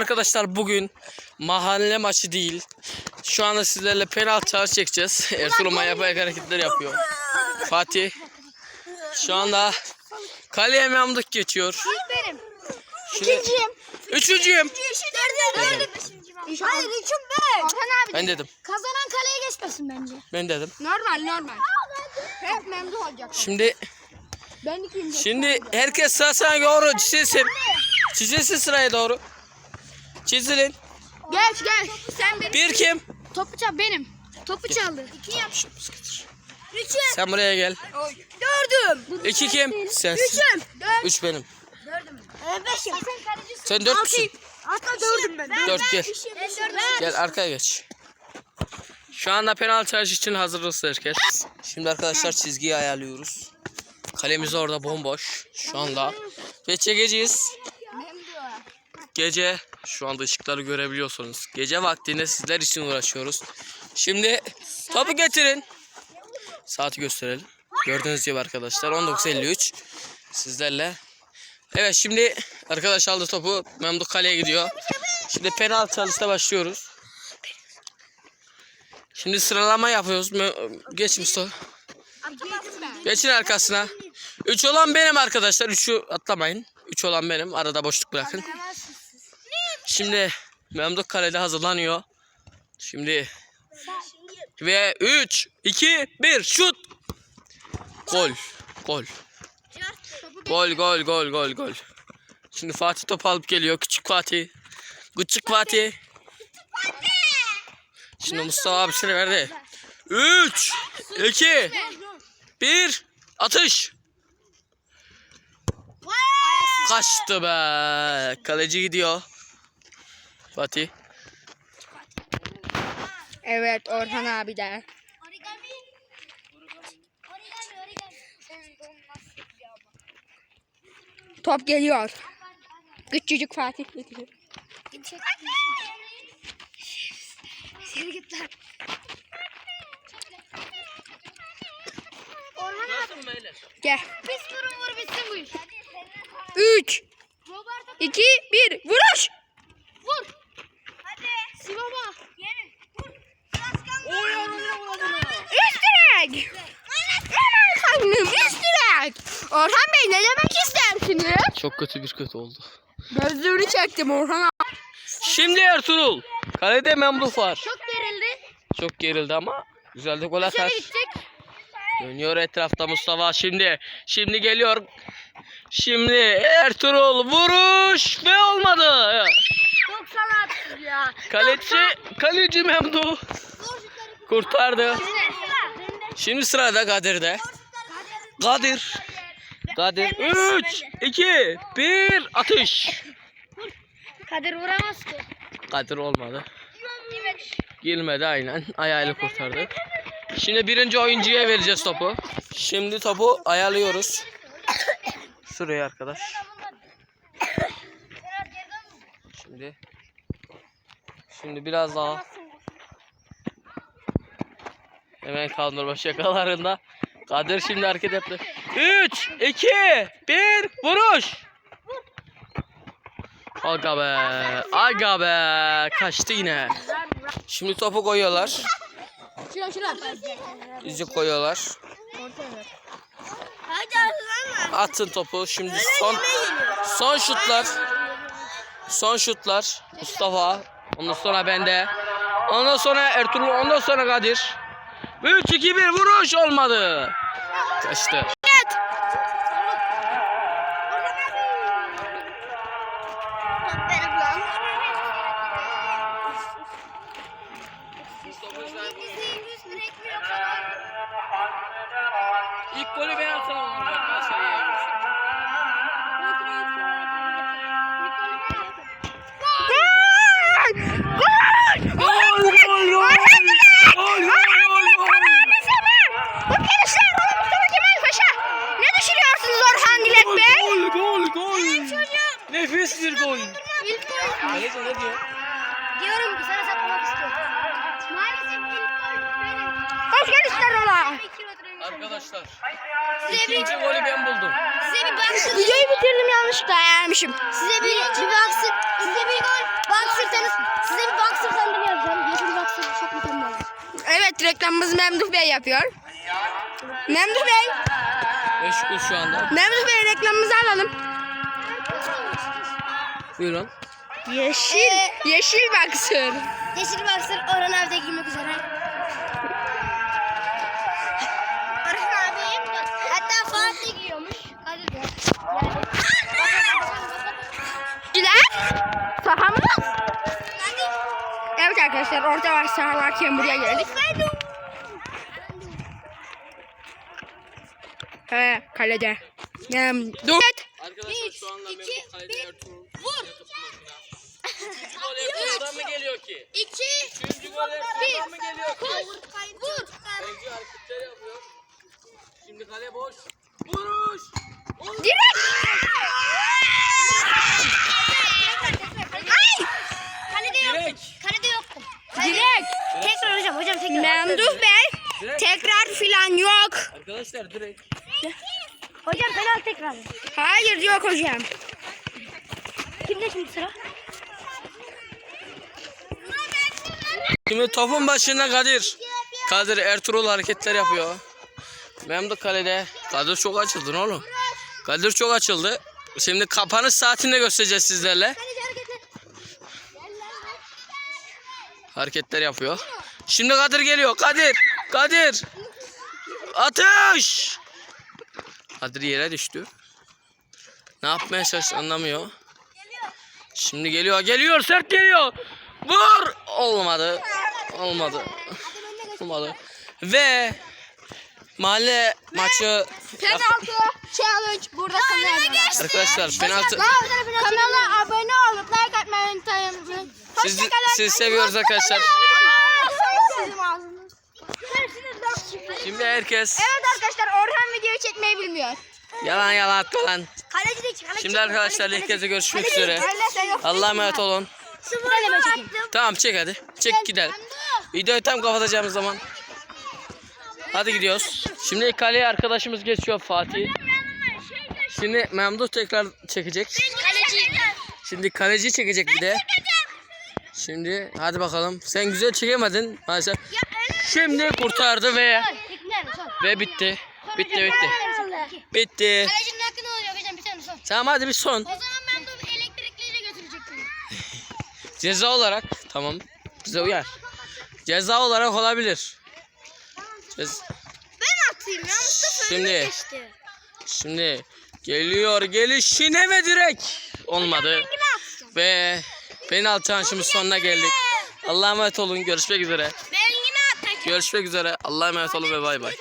arkadaşlar bugün mahalle maçı değil. Şu anda sizlerle penaltı çağrı çekeceğiz. Ertuğrul manyak hareketler yapıyor. Fatih. Şu anda kaleye Memduk geçiyor. Benim. Şimdi, İkinciyim. üçüncüyüm. Dördüm. Hayır üçüm ben. Orhan abi. Ben dedim. Kazanan kaleye geçmesin bence. Ben dedim. Normal normal. Hep memnun olacak. Şimdi Ben ikinci. şimdi herkes sırasına doğru çizilsin. Çizilsin sıraya doğru. Çizilin. Geç gel. Sen benim. Bir kim? Topu çal benim. Topu çaldı. İki yap. Üçüm. Sen buraya gel. Dördüm. İki kim? Sensin. Üçüm. Dört. Üç benim. Dördüm. Ee, beşim. Sen dört müsün? Hatta dördüm ben. Dört gel. Gel arkaya geç. Şu anda penaltı atış için hazırız herkes. Şimdi arkadaşlar çizgiyi ayarlıyoruz. Kalemiz orada bomboş şu anda. Ve çekeceğiz. Gece şu anda ışıkları görebiliyorsunuz. Gece vaktinde sizler için uğraşıyoruz. Şimdi topu getirin. Saati gösterelim. Gördüğünüz gibi arkadaşlar 19.53 sizlerle. Evet şimdi arkadaş aldı topu. Memduh kaleye gidiyor. Şimdi penaltı çalışta başlıyoruz. Şimdi sıralama yapıyoruz. Geç Mustafa. Geçin arkasına. 3 olan benim arkadaşlar. 3'ü atlamayın. 3 olan benim. Arada boşluk bırakın. Şimdi Memduh kalede hazırlanıyor. Şimdi ve 3 2 1 şut. Gol. Gol. Gol gol gol gol gol. Şimdi Fatih top alıp geliyor. Küçük Fatih. Küçük Fatih. Şimdi Mustafa abisine verdi. 3 2 1 Atış. Kaçtı be. Kaleci gidiyor. Fatih. Evet Orhan abi de. Origami. Origami, origami. Top geliyor. Küçücük Fatih getiriyor. Seni git lan. Gel. Pis vurun vur bitsin bu iş. 3 Roberto 2 1 vuruş. vur. Hadi. Sivama. Yeni. Vur. Başkan. Üst direk. Aman tanrım üst direk. Orhan Bey ne demek istersiniz? Çok kötü bir kötü oldu. Gözlüğünü çektim Orhan abi. Şimdi Ertuğrul. Kalede Memduh var. Çok gerildi. Çok gerildi ama güzel de gol atar. Dönüyor etrafta Mustafa şimdi. Şimdi geliyor. Şimdi Ertuğrul vuruş ve olmadı. 90 attı ya. Kaleci kaleci Memduh kurtardı. Şimdi sırada Kadir'de. Kadir. Kadir 3 2 1 atış. Kadir vuramaz ki. Kadir olmadı. Girmedi aynen. Ayağıyla kurtardı. Şimdi birinci oyuncuya vereceğiz topu. Şimdi topu ayarlıyoruz. Şuraya arkadaş. Şimdi. Şimdi biraz daha. Hemen kaldırma şakalarında. Kadir şimdi hareket yaptı. 3, 2, 1, vuruş. Aga be. Aga be. Kaçtı yine. Şimdi topu koyuyorlar. Şuna koyuyorlar. Atın topu. Şimdi son son şutlar. Son şutlar. Mustafa. Ondan sonra bende. Ondan sonra Ertuğrul. Ondan sonra Kadir. 3 2 1 vuruş olmadı. Kaçtı. Lan. İlk golü ben atamam. Tamam. Arkadaşlar ikinci golü ben buldum. Size bir baksın. Videoyu bitirdim yanlışlıkla ayarmışım. Size bir, bir baksın. Size bir gol baksırsanız. Size bir baksırsanız ben yapacağım. Yeşil baksırsanız çok mükemmel. Evet reklamımızı Memduh Bey yapıyor. Memduh Bey. Meşgul şu anda. Memduh Bey reklamımızı alalım. Buyurun. Yeşil. Ee, yeşil baksır. Yeşil baksır Orhan Avda giymek üzere. Orta var saha varken buraya geldik. He kalede. Memduh. Arkadaşlar şu anda iki, Mehmet Kaydı vur. Üçüncü gol Ertuğrul'dan mı geliyor ki? İki. Üçüncü gol Ertuğrul'dan mı geliyor ki? Vur. Vur. Kaleci hareketler yapıyor. Şimdi kale boş. Vuruş. Direkt. Ay! Kalede yoktum. Direkt. Kalede yoktum. Direkt. Tekrar hocam. Hocam tekrar. Memduh Bey Direkt. tekrar filan yok. Arkadaşlar direkt. Hocam penaltı tekrar. Hayır yok hocam. Kimde şimdi sıra? Şimdi topun başında Kadir. Kadir Ertuğrul hareketler yapıyor. Memduh kalede. Kadir çok açıldı ne oğlum? Kadir çok açıldı. Şimdi kapanış saatini de göstereceğiz sizlerle. Hareketler yapıyor. Şimdi Kadir geliyor. Kadir. Kadir. Atış. Kadir yere düştü. Ne yapmaya çalıştı anlamıyor. Şimdi geliyor. Geliyor. Sert geliyor. Vur. Olmadı. Olmadı. Olmadı. Ve mahalle maçı Penaltı challenge burada eriyor. arkadaşlar penaltı Kanala abone olup like atmayı unutmayın. sizi, sizi seviyoruz arkadaşlar. Şimdi herkes Evet arkadaşlar Orhan videoyu çekmeyi bilmiyor. yalan yalan atma lan. Kaleci de kaleci. Şimdi arkadaşlar ilk kez görüşmek üzere. Şey. Allah'a emanet olun. Çekeyim. Tamam çek hadi. Çek gidelim. Videoyu tam kapatacağımız zaman. Hadi gidiyoruz. Şimdi kaleye arkadaşımız geçiyor Fatih. Şimdi Memduh tekrar çekecek. Kaleci. Şimdi kaleci çekecek bir de. Şimdi hadi bakalım. Sen güzel çekemedin maalesef. Şimdi kurtardı ve ve bitti. Bitti bitti. Bitti. Kalecinin hakkı ne olacak hocam bir tane son. Tamam hadi bir son. O zaman ben de elektrikliyle götürecektim. Ceza olarak tamam. Bize uyar. Ceza olarak olabilir. Cez- Ben atayım ya Mustafa Şimdi-. Şimdi geliyor gelişine ve direkt olmadı. Ve penaltı şansımız sonuna geldik. Allah'a emanet olun. Görüşmek üzere. Görüşmek üzere. Allah'a emanet olun ve bay bay.